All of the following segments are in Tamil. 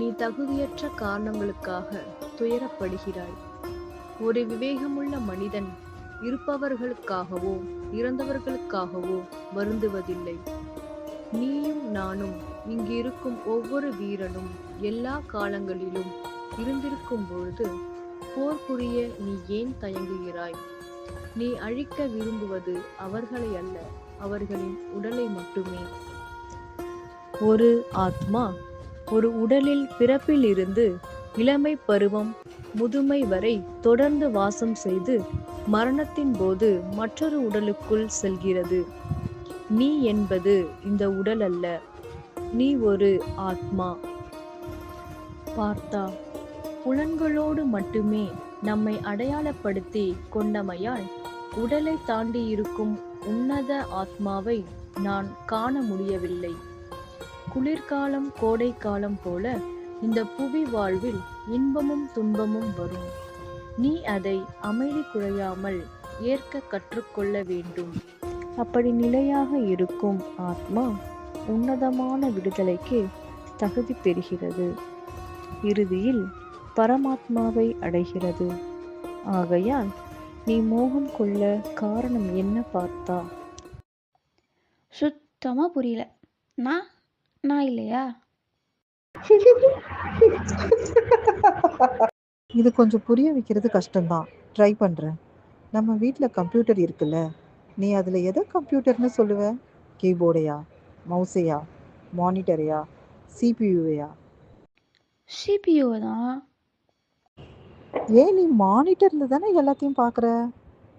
நீ தகுதியற்ற காரணங்களுக்காக துயரப்படுகிறாய். ஒரு விவேகமுள்ள மனிதன் இருப்பவர்களுக்காகவோ இறந்தவர்களுக்காகவோ வருந்துவதில்லை. நீயும் நானும் இங்கு இருக்கும் ஒவ்வொரு வீரனும் எல்லா காலங்களிலும் இருந்திருக்கும் பொழுது போர் புரிய நீ ஏன் தயங்குகிறாய்? நீ அழிக்க விரும்புவது அவர்களை அல்ல அவர்களின் உடலை மட்டுமே. ஒரு ஆத்மா ஒரு உடலில் பிறப்பில் இருந்து இளமை பருவம் முதுமை வரை தொடர்ந்து வாசம் செய்து மரணத்தின் போது மற்றொரு உடலுக்குள் செல்கிறது. நீ என்பது இந்த உடல் அல்ல. நீ ஒரு ஆத்மா. பார்த்தா புலன்களோடு மட்டுமே நம்மை அடையாளப்படுத்தி கொண்டமையால் உடலை தாண்டி இருக்கும் உன்னத ஆத்மாவை நான் காண முடியவில்லை. குளிர்காலம் கோடைக்காலம் போல இந்த புவி வாழ்வில் இன்பமும் துன்பமும் வரும். நீ அதை அமைதி குறையாமல் ஏற்க கற்றுக்கொள்ள வேண்டும். அப்படி நிலையாக இருக்கும் ஆத்மா உன்னதமான விடுதலைக்கு தகுதி பெறுகிறது. இறுதியில் பரமாத்மாவை அடைகிறது. ஆகையால் நீ மோகம் கொள்ள காரணம் என்ன பார்த்தா? சுத்தமாக புரியல. நான் நான் இல்லையா? இது கொஞ்சம் புரிய வைக்கிறது கஷ்டம்தான். ட்ரை பண்ணுறேன் நம்ம வீட்டில் கம்ப்யூட்டர் இருக்குல்ல நீ அதில் எதை கம்ப்யூட்டர்னு சொல்லுவ? கீபோர்டையா மவுஸையா மானிட்டரையா சிபியூவையா சிபியூ தான் ஏன் நீ மானிட்டரில் தானே எல்லாத்தையும் பார்க்குற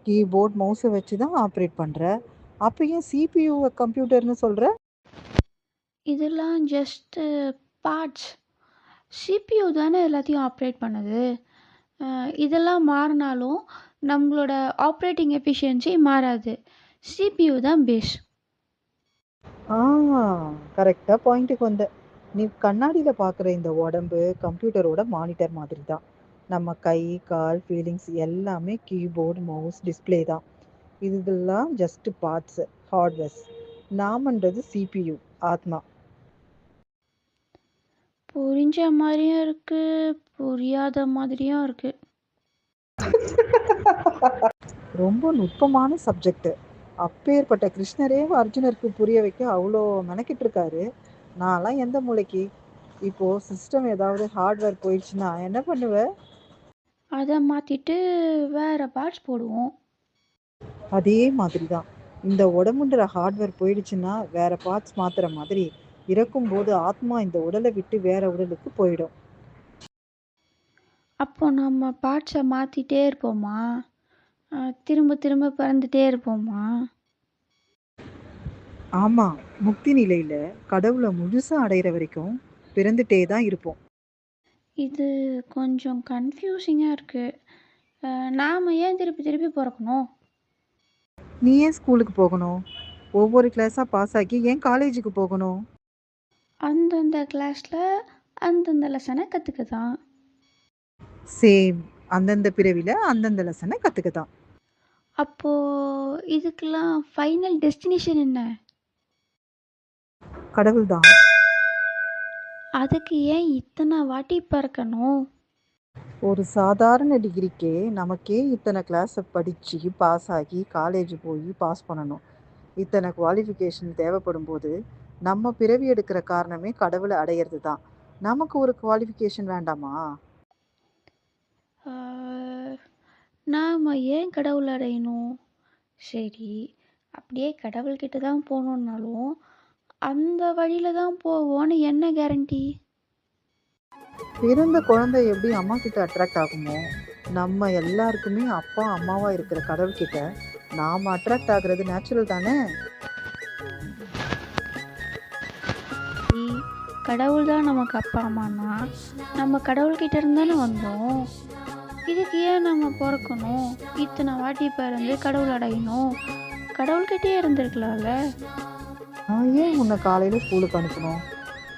கீபோர்ட் மவுஸை வச்சு தான் ஆப்ரேட் பண்ணுற அப்போ ஏன் சிபியூவை கம்ப்யூட்டர்னு சொல்கிற இதெல்லாம் ஜஸ்ட்டு பார்ட்ஸ் சிபியூ தானே எல்லாத்தையும் ஆப்ரேட் பண்ணுது. இதெல்லாம் மாறினாலும் நம்மளோட ஆப்ரேட்டிங் எஃபிஷியன்சி மாறாது. சிபியூ தான் பேஸ் ஆ கரெக்டாக பாயிண்ட்டுக்கு வந்த. நீ கண்ணாடியில் பார்க்குற இந்த உடம்பு கம்ப்யூட்டரோட மானிட்டர் மாதிரி தான். நம்ம கை கால் ஃபீலிங்ஸ் எல்லாமே கீபோர்டு மவுஸ் டிஸ்ப்ளே தான். இதெல்லாம் ஜஸ்ட் பார்ட்ஸ் ஹார்ட்வேர்ஸ் நாமன்றது சிபியு ஆத்மா. புரிஞ்ச மாதிரியும் இருக்குது புரியாத மாதிரியும் இருக்குது ரொம்ப நுட்பமான சப்ஜெக்ட் அப்பேற்பட்ட கிருஷ்ணரே அர்ஜுனருக்கு புரிய வைக்க அவ்வளோ மெனக்கிட்டு இருக்காரு. நான்லாம் எந்த மூளைக்கு? இப்போ சிஸ்டம் ஏதாவது ஹார்ட்வேர் போயிடுச்சுன்னா என்ன பண்ணுவ? அதை மாற்றிட்டு வேறு பார்ட்ஸ் போடுவோம். அதே மாதிரி தான் இந்த உடம்புன்ற ஹார்ட்வேர் போயிடுச்சுன்னா வேற பார்ட்ஸ் மாத்துற மாதிரி இறக்கும்போது ஆத்மா இந்த உடலை விட்டு வேற உடலுக்கு போயிடும். அப்போ நம்ம பார்ட்ஸை மாற்றிட்டே இருப்போமா? திரும்ப திரும்ப பிறந்துட்டே இருப்போமா? ஆமா முக்தி நிலையில கடவுளை முழுசா அடையிற வரைக்கும் பிறந்துட்டே தான் இருப்போம். இது கொஞ்சம் கன்ஃபியூசிங்காக இருக்குது நாம் ஏன் திருப்பி திருப்பி பிறக்கணும்? நீ ஏன் ஸ்கூலுக்கு போகணும்? ஒவ்வொரு கிளாஸா பாஸ் ஆகி ஏன் காலேஜுக்கு போகணும்? அந்தந்த கிளாஸில் அந்தந்த லெசனை கற்றுக்க தான் சேம் அந்தந்த பிறவில அந்தந்த லெசனை கத்துக்க தான் அப்போது இதுக்கெல்லாம் ஃபைனல் டெஸ்டினேஷன் என்ன? கடவுள் தான் அதுக்கு ஏன் இத்தனை வாட்டி பிறக்கணும்? ஒரு சாதாரண டிகிரிக்கே நமக்கே இத்தனை கிளாஸை படித்து பாஸ் ஆகி காலேஜ் போய் பாஸ் பண்ணணும். இத்தனை குவாலிஃபிகேஷன் தேவைப்படும் போது நம்ம பிறவி எடுக்கிற காரணமே கடவுளை அடையிறது தான் நமக்கு ஒரு குவாலிஃபிகேஷன் வேண்டாமா? நாம் ஏன் கடவுள் அடையணும்? சரி அப்படியே கடவுள்கிட்ட தான் போகணுன்னாலும் அந்த வழியில் தான் போவோன்னு என்ன கேரண்டி பிறந்த குழந்தை எப்படி அம்மா கிட்ட அட்ராக்ட் ஆகுமோ? நம்ம எல்லாருக்குமே அப்பா அம்மாவா இருக்கிற கடவுள்கிட்ட நாம அட்ராக்ட் ஆகுறது நேச்சுரல் தானே? கடவுள் தான் நமக்கு அப்பா அம்மானா நம்ம கடவுள்கிட்ட இருந்தானே வந்தோம்? இதுக்கு ஏன் நம்ம பிறக்கணும்? இத்தனை வாட்டி பிறந்து கடவுள் அடையணும்? கடவுள்கிட்டயே இருந்திருக்கலாம்ல? நான் ஏன் உன்னை காலையில ஸ்கூலுக்கு அனுப்பணும்?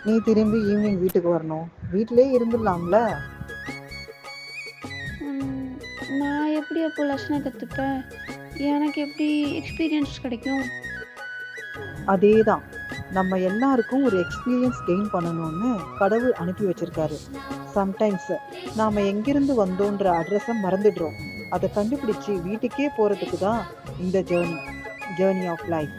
நீ திரும்பி ஈவினிங் வீட்டுக்கு வரணும். வீட்டிலே இருந்துடலாம்ல? நான் எப்படி அப்போ லெசனை கற்றுப்பேன் எனக்கு எப்படி எக்ஸ்பீரியன்ஸ் கிடைக்கும்? அதே தான் நம்ம எல்லாருக்கும் ஒரு எக்ஸ்பீரியன்ஸ் கெயின் பண்ணணும்னு கடவுள் அனுப்பி வச்சிருக்காரு. சம்டைம்ஸ் நாம எங்கிருந்து வந்தோன்ற அட்ரஸை மறந்துடுறோம். அதை கண்டுபிடிச்சு வீட்டுக்கே போறதுக்கு தான் இந்த ஜேர்னி ஜேர்னி ஆஃப் லைஃப்